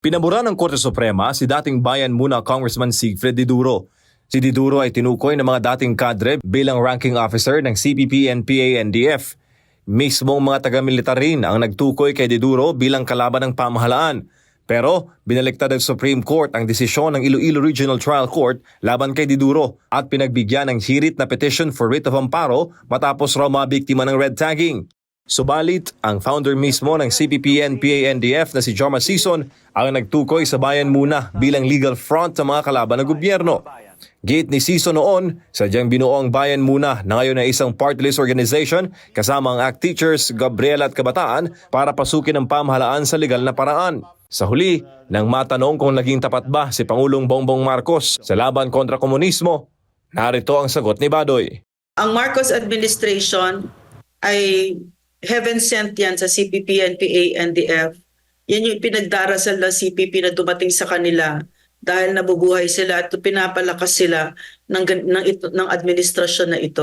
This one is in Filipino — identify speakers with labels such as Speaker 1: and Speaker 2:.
Speaker 1: Pinabura ng Korte Suprema si dating Bayan Muna Congressman Siegfried Diduro. Si Diduro ay tinukoy ng mga dating kadre bilang ranking officer ng CPP, NPA, NDF. Mismong mga taga-militar ang nagtukoy kay Diduro bilang kalaban ng pamahalaan. Pero binaliktad ng Supreme Court ang desisyon ng Iloilo Regional Trial Court laban kay Diduro at pinagbigyan ng hirit na petition for writ of amparo matapos raw mabiktima ng red tagging. Subalit, ang founder mismo ng CPP NPA NDF na si Jorma Sison ang nagtukoy sa bayan muna bilang legal front sa mga kalaban ng gobyerno. Gate ni Sison noon, sadyang binuo ang bayan muna na ngayon ay isang party-list organization kasama ang ACT Teachers, Gabriel at Kabataan para pasukin ang pamahalaan sa legal na paraan. Sa huli, nang matanong kung naging tapat ba si Pangulong Bongbong Marcos sa laban kontra komunismo, narito ang sagot ni Badoy.
Speaker 2: ang Marcos administration ay heaven sent yan sa CPP, NPA, NDF. Yan yung pinagdarasal ng CPP na dumating sa kanila dahil nabubuhay sila at pinapalakas sila ng, ng, ito, ng administrasyon na ito.